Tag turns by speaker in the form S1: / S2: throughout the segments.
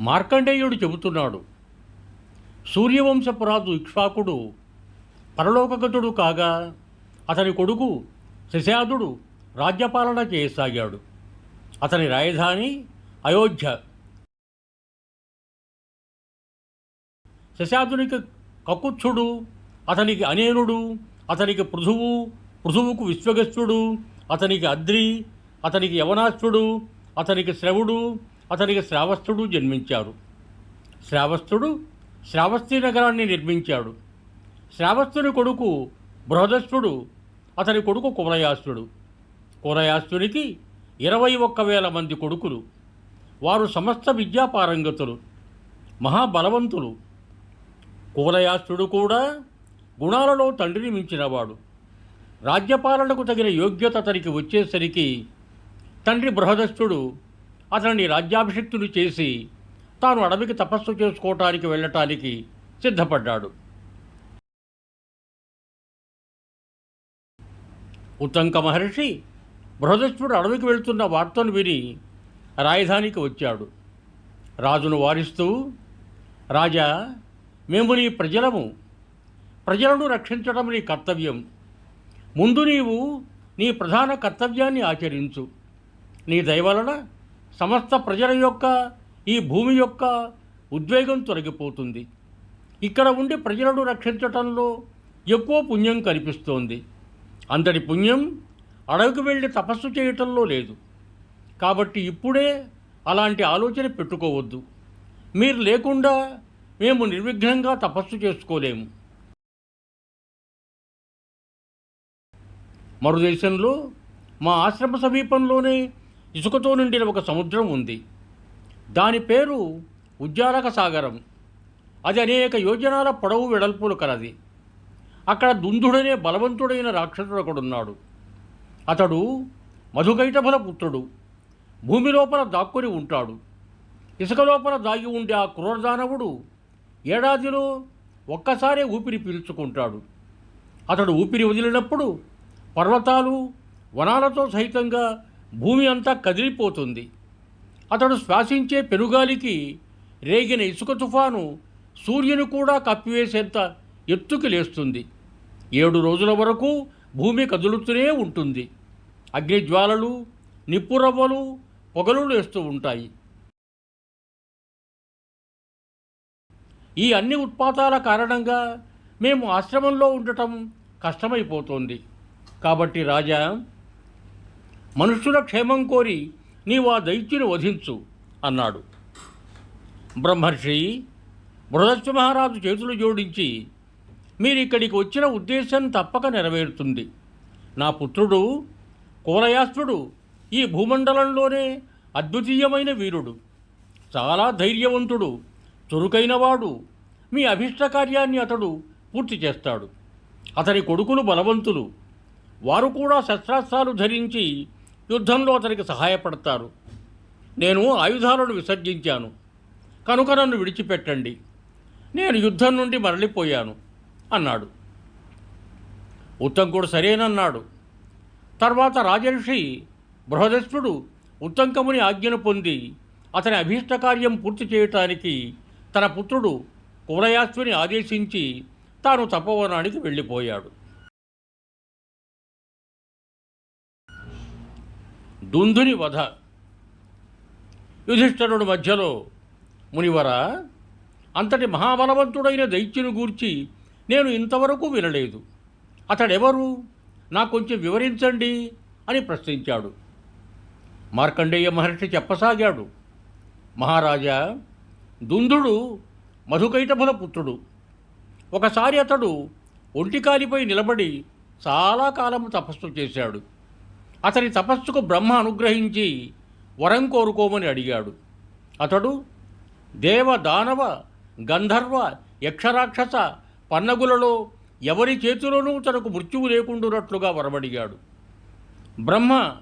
S1: మార్కండేయుడు చెబుతున్నాడు సూర్యవంశపురాజు ఇక్ష్వాకుడు పరలోకగతుడు కాగా అతని కొడుకు శశాదుడు రాజ్యపాలన చేయసాగాడు. అతని రాజధాని అయోధ్య. శశాదునికి కకుత్సుడు అతనికి అనేనుడు అతనికి పృథువు పృథువుకు విశ్వగస్తుడు అతనికి అద్రి అతనికి యవనాశ్వుడు అతనికి శ్రవుడు అతనికి శ్రావస్తుడు జన్మించారు శ్రావస్తుడు శ్రావస్తి నగరాన్ని నిర్మించాడు. శ్రావస్తుని కొడుకు బృహదస్తుడు అతని కొడుకు కులయాస్తుడు కులయాస్తునికి ఇరవై ఒక్క వేల మంది కొడుకులు. వారు సమస్త విద్యాపారంగతులు మహాబలవంతులు. కులయాస్తుడు కూడా గుణాలలో తండ్రిని మించినవాడు. రాజ్యపాలనకు తగిన యోగ్యత అతనికి వచ్చేసరికి తండ్రి బృహదస్తుడు అతనిని రాజ్యాభిషిక్తుడు చేసి తాను అడవికి తపస్సు చేసుకోవటానికి వెళ్ళటానికి సిద్ధపడ్డాడు. ఉత్తంక మహర్షి బృహదస్పుడు అడవికి వెళ్తున్న వార్తను విని రాజధానికి వచ్చాడు. రాజును వారిస్తూ రాజా మేము నీ ప్రజలము. ప్రజలను రక్షించడం నీ కర్తవ్యం. ముందు నీవు నీ ప్రధాన కర్తవ్యాన్ని ఆచరించు. నీ దయవలన సమస్త ప్రజల యొక్క ఈ భూమి యొక్క ఉద్వేగం తొలగిపోతుంది. ఇక్కడ ఉండి ప్రజలను రక్షించటంలో ఎక్కువ పుణ్యం కనిపిస్తోంది. అంతటి పుణ్యం అడవికి వెళ్ళి తపస్సు చేయటంలో లేదు. కాబట్టి ఇప్పుడే అలాంటి ఆలోచన పెట్టుకోవద్దు. మీరు లేకుండా మేము నిర్విఘ్నంగా తపస్సు చేసుకోలేము. మరో దేశంలో మా ఆశ్రమ సమీపంలోనే ఇసుకతో నిండిన ఒక సముద్రం ఉంది. దాని పేరు ఉజ్జారక సాగరం. అది అనేక యోజనాల పొడవు వెడల్పులు కలది. అక్కడ దుందుడనే బలవంతుడైన రాక్షసుడు ఒకడున్నాడు. అతడు మధుకైటభల పుత్రుడు. భూమి లోపల దాక్కుని ఉంటాడు. ఇసుక లోపల దాగి ఉండే ఆ క్రూరదానవుడు ఏడాదిలో ఒక్కసారే ఊపిరి పీల్చుకుంటాడు. అతడు ఊపిరి వదిలినప్పుడు పర్వతాలు వనాలతో సహితంగా భూమి అంతా కదిలిపోతుంది. అతడు శ్వాసించే పెనుగాలికి రేగిన ఇసుక తుఫాను సూర్యుని కూడా కప్పివేసేంత ఎత్తుకి లేస్తుంది. ఏడు రోజుల వరకు భూమి కదులుతూనే ఉంటుంది. అగ్నిజ్వాలలు నిప్పురవ్వలు పొగలు లేస్తూ ఉంటాయి. ఈ అన్ని ఉత్పాతాల కారణంగా మేము ఆశ్రమంలో ఉండటం కష్టమైపోతోంది. కాబట్టి రాజా మనుష్యుల క్షేమం కోరి నీవు ఆ దైత్యుని వధించు అన్నాడు. బ్రహ్మర్షి బృహస్వ మహారాజు చేతులు జోడించి మీరు ఇక్కడికి వచ్చిన ఉద్దేశం తప్పక నెరవేరుతుంది. నా పుత్రుడు కోలయాస్త్రుడు ఈ భూమండలంలోనే అద్వితీయమైన వీరుడు. చాలా ధైర్యవంతుడు చురుకైనవాడు. మీ అభిష్ట కార్యాన్ని అతడు పూర్తి చేస్తాడు. అతని కొడుకులు బలవంతులు. వారు కూడా శస్త్రాస్త్రాలు ధరించి యుద్ధంలో అతనికి సహాయపడతారు. నేను ఆయుధాలను విసర్జించాను. కనుక నన్ను విడిచిపెట్టండి. నేను యుద్ధం నుండి మరలిపోయాను అన్నాడు. ఉత్తంకుడు సరేనన్నాడు. తర్వాత రాజర్షి బృహదస్సుడు ఉత్తంకముని ఆజ్ఞను పొంది అతని అభీష్ట కార్యం పూర్తి చేయటానికి తన పుత్రుడు కువలయాశ్విని ఆదేశించి తాను తపోవనానికి వెళ్ళిపోయాడు. దుందుని వధ. యుధిష్ఠరుడు మధ్యలో మునివర అంతటి మహాబలవంతుడైన దైత్యుని గూర్చి నేను ఇంతవరకు వినలేదు. అతడెవరు? నాకు కొంచెం వివరించండి అని ప్రశ్నించాడు. మార్కండేయ మహర్షి చెప్పసాగాడు. మహారాజా దుందుడు మధుకైటభుల పుత్రుడు. ఒకసారి అతడు ఒంటికాలిపై నిలబడి చాలా కాలం తపస్సు చేశాడు. అతని తపస్సుకు బ్రహ్మ అనుగ్రహించి వరం కోరుకోమని అడిగాడు. అతడు దేవ దానవ గంధర్వ యక్షరాక్షస పన్నగులలో ఎవరి చేతిలోనూ తనకు మృత్యువు లేకుండునట్లుగా వరమడిగాడు. బ్రహ్మ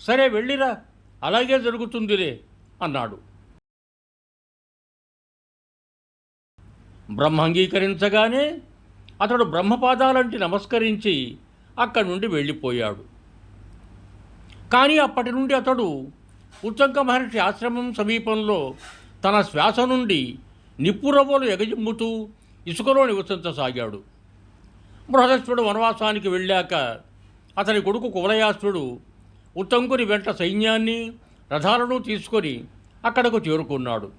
S1: సరే వెళ్ళిరా అలాగే జరుగుతుందిలే అన్నాడు. బ్రహ్మ అంగీకరించగానే అతడు బ్రహ్మపాదాలంటి నమస్కరించి అక్కడి నుండి వెళ్ళిపోయాడు. కానీ అప్పటి నుండి అతడు ఉత్తంక మహర్షి ఆశ్రమం సమీపంలో తన శ్వాస నుండి నిప్పురవ్వలు ఎగజిమ్ముతూ ఇసుకలో నివసించసాగాడు. బృహదశ్వరుడు వనవాసానికి వెళ్ళాక అతని కొడుకు కువలయాసుడు ఉత్తంకుని వెంట సైన్యాన్ని రథాలను తీసుకొని అక్కడకు చేరుకున్నాడు.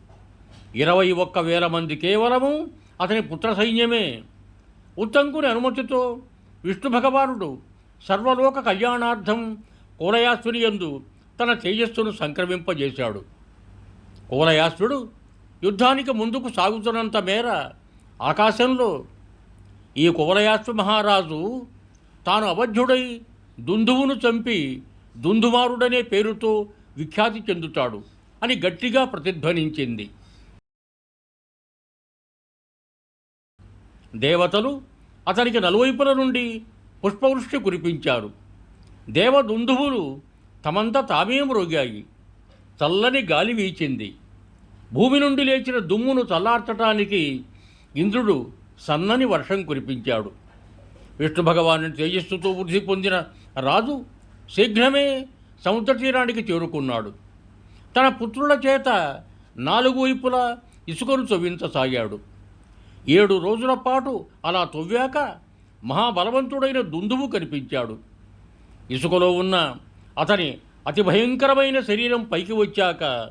S1: ఇరవై ఒక్క వేల మంది కేవలము అతని పుత్ర సైన్యమే. ఉత్తంకుని అనుమతితో విష్ణు భగవానుడు సర్వలోక కళ్యాణార్థం కులయాసుని యందు తన తేజస్సును సంక్రమింపజేశాడు. కులయాసుడు యుద్ధానికి ముందుకు సాగుతున్నంత మేర ఆకాశంలో ఈ కువలయాసు మహారాజు తాను అవధ్యుడై దుందువును చంపి దుందుమారుడనే పేరుతో విఖ్యాతి చెందుతాడు అని గట్టిగా ప్రతిధ్వనించింది. దేవతలు అతనికి నలువైపుల నుండి పుష్పవృష్టి కురిపించారు. దేవదుందువులు తమంతా తామే మ్రోగాయి చల్లని గాలి వీచింది. భూమి నుండి లేచిన దుమ్మును చల్లార్చటానికి ఇంద్రుడు సన్నని వర్షం కురిపించాడు. విష్ణు భగవాను తేజస్సుతో వృద్ధి పొందిన రాజు శీఘ్రమే సముద్ర తీరానికి చేరుకున్నాడు. తన పుత్రుల చేత నాలుగు వైపులా ఇసుకను చొవ్వించసాగాడు ఏడు రోజుల పాటు అలా తొవ్వాక మహాబలవంతుడైన దుందువు కనిపించాడు. ఇసుకలో ఉన్న అతని అతి భయంకరమైన శరీరం పైకి వచ్చాక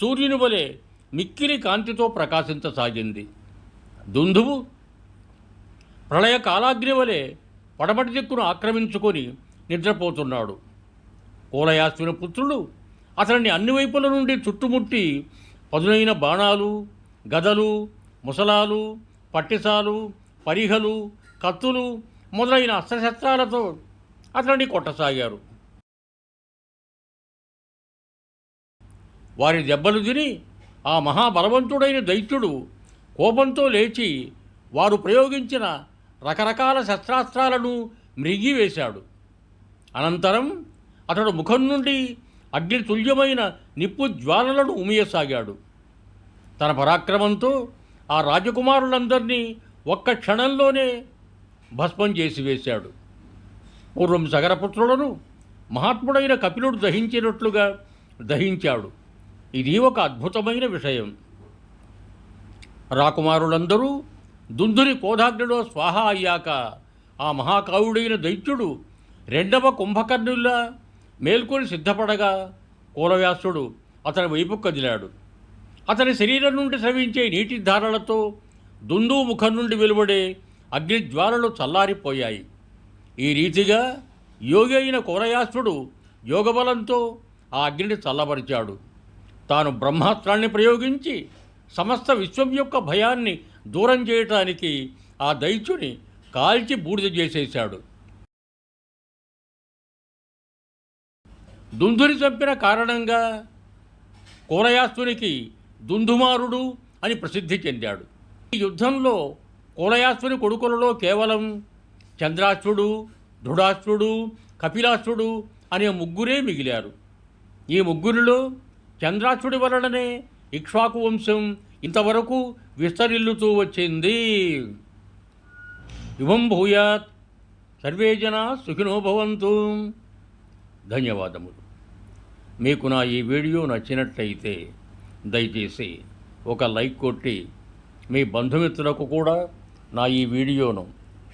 S1: సూర్యుని వలె మిక్కిలి కాంతితో ప్రకాశించసాగింది. దుందువు ప్రళయ కాలాగ్ని వలె పడమటి దిక్కును ఆక్రమించుకొని నిద్రపోతున్నాడు. కోలయాశ్విన పుత్రుడు అతనిని అన్ని వైపుల నుండి చుట్టుముట్టి పదునైన బాణాలు గదలు ముసలాలు పట్టిసాలు పరిహలు కత్తులు మొదలైన అస్త్రశస్త్రాలతో అతనిని కొట్టసాగారు వారి దెబ్బలు తిని ఆ మహాబలవంతుడైన దైత్యుడు కోపంతో లేచి వారు ప్రయోగించిన రకరకాల శస్త్రాస్త్రాలను మృగివేశాడు. అనంతరం అతడు ముఖం నుండి అగ్ని తుల్యమైన నిప్పు జ్వాలలను ఉమియసాగాడు. తన పరాక్రమంతో ఆ రాజకుమారులందరినీ ఒక్క క్షణంలోనే భస్మం చేసి వేశాడు పూర్వం సగరపుత్రులను మహాత్ముడైన కపిలుడు దహించినట్లుగా దహించాడు. ఇది ఒక అద్భుతమైన విషయం. రాకుమారులందరూ దుందుని కోధాగ్నిలో స్వాహ అయ్యాక ఆ మహాకావుడైన దైత్యుడు రెండవ కుంభకర్ణుల్లా మేల్కొని సిద్ధపడగా కూలవ్యాసుడు అతని వైపు కదిలాడు. అతని శరీరం నుండి స్రవించే నీటి ధారలతో దుందు ముఖం నుండి వెలువడే అగ్నిజ్వాలలు చల్లారిపోయాయి. ఈ రీతిగా యోగి అయిన కోరయాసుడు యోగబలంతో ఆ అగ్నిని చల్లబరిచాడు. తాను బ్రహ్మాస్త్రాన్ని ప్రయోగించి సమస్త విశ్వం యొక్క భయాన్ని దూరం చేయటానికి ఆ దైత్యుని కాల్చి బూడిద చేసేశాడు. దుందుని చంపిన కారణంగా కోలయాస్తునికి దుందుమారుడు అని ప్రసిద్ధి చెందాడు. ఈ యుద్ధంలో కోలయాస్తుని కొడుకులలో కేవలం చంద్రాష్ట్రుడు దృఢాష్ట్రుడు కపిలాష్ట్రుడు అనే ముగ్గురే మిగిలారు. ఈ ముగ్గురిలో చంద్రాష్ట్రుడి వలననే ఇక్ష్వాకు వంశం ఇంతవరకు విస్తరిల్లుతూ వచ్చింది. యువం భూయాత్. సర్వే జన సుఖినో భవంతు. ధన్యవాదములు. మీకు నా ఈ వీడియో నచ్చినట్లయితే దయచేసి ఒక లైక్ కొట్టి మీ బంధుమిత్రులకు కూడా నా ఈ వీడియోను